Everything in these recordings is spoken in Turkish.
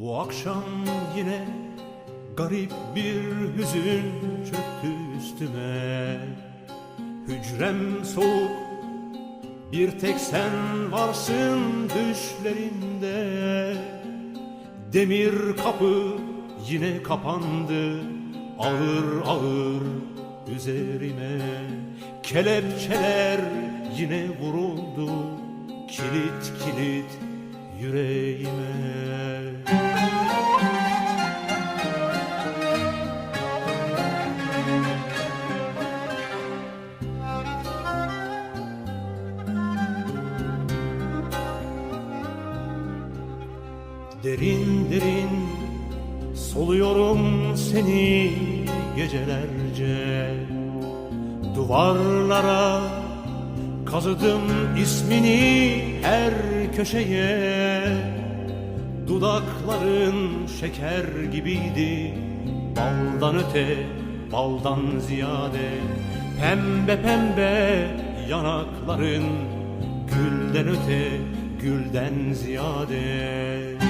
Bu akşam yine garip bir hüzün çöktü üstüme. Hücrem soğuk bir tek sen varsın düşlerimde. Demir kapı yine kapandı ağır ağır üzerime. Kelepçeler yine vuruldu kilit kilit yüreğime. Derin derin soluyorum seni gecelerce. Duvarlara kazıdım ismini her köşeye Dudakların şeker gibiydi. Baldan öte, baldan ziyade Pembe pembe yanakların Gülden öte, gülden ziyade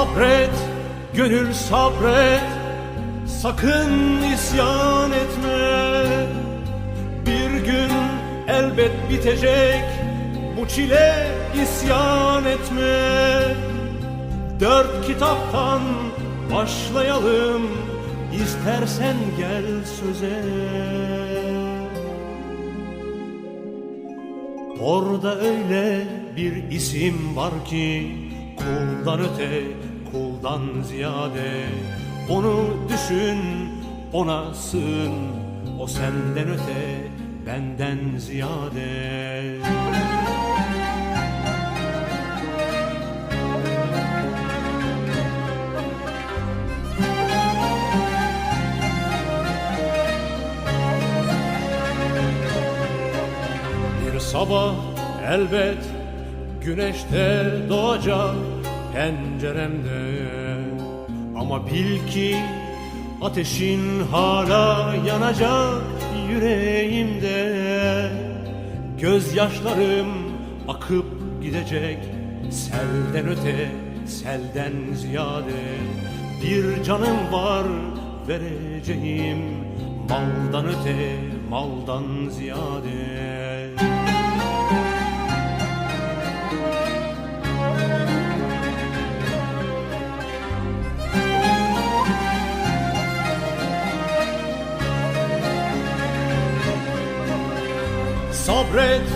Sabret, gönül sabret. Sakın isyan etme. Bir gün elbet bitecek. Bu çile isyan etme. Dört kitaptan başlayalım. İstersen gel söze. Orada öyle bir isim var ki Kuldan öte, kuldan ziyade Onu düşün, ona sığın O senden öte, benden ziyade. Bir sabah elbet güneşte doğacak penceremde Ama bil ki ateşin hala yanacak yüreğimde. Gözyaşlarım akıp gidecek selden öte selden ziyade. Bir canım var vereceğim maldan öte maldan ziyade Sabret,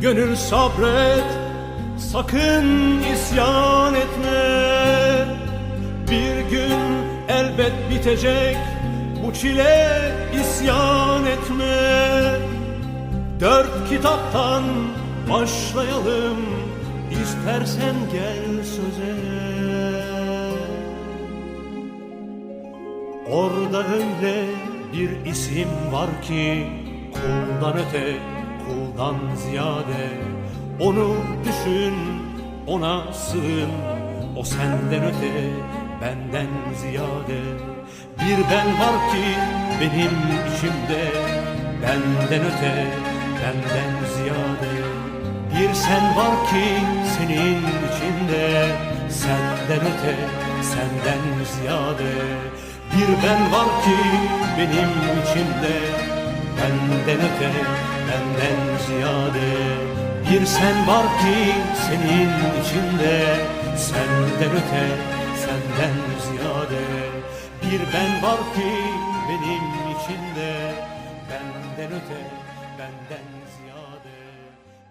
gönül sabret. Sakın isyan etme. Bir gün elbet bitecek Bu çile isyan etme. Dört kitaptan başlayalım İstersen gel söze. Orada öyle bir isim var ki Kuldan öte, kuldan ziyade Onu düşün, ona sığın. O senden öte, benden ziyade. Bir ben var ki benim içimde Benden öte, benden ziyade. Bir sen var ki senin içinde Senden öte, senden ziyade. Bir ben var ki benim içimde Benden öte, benden ziyade. Bir sen var ki senin içinde. Senden öte, senden ziyade. Bir ben var ki benim içinde. Benden öte, benden ziyade.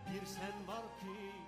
Bir sen var ki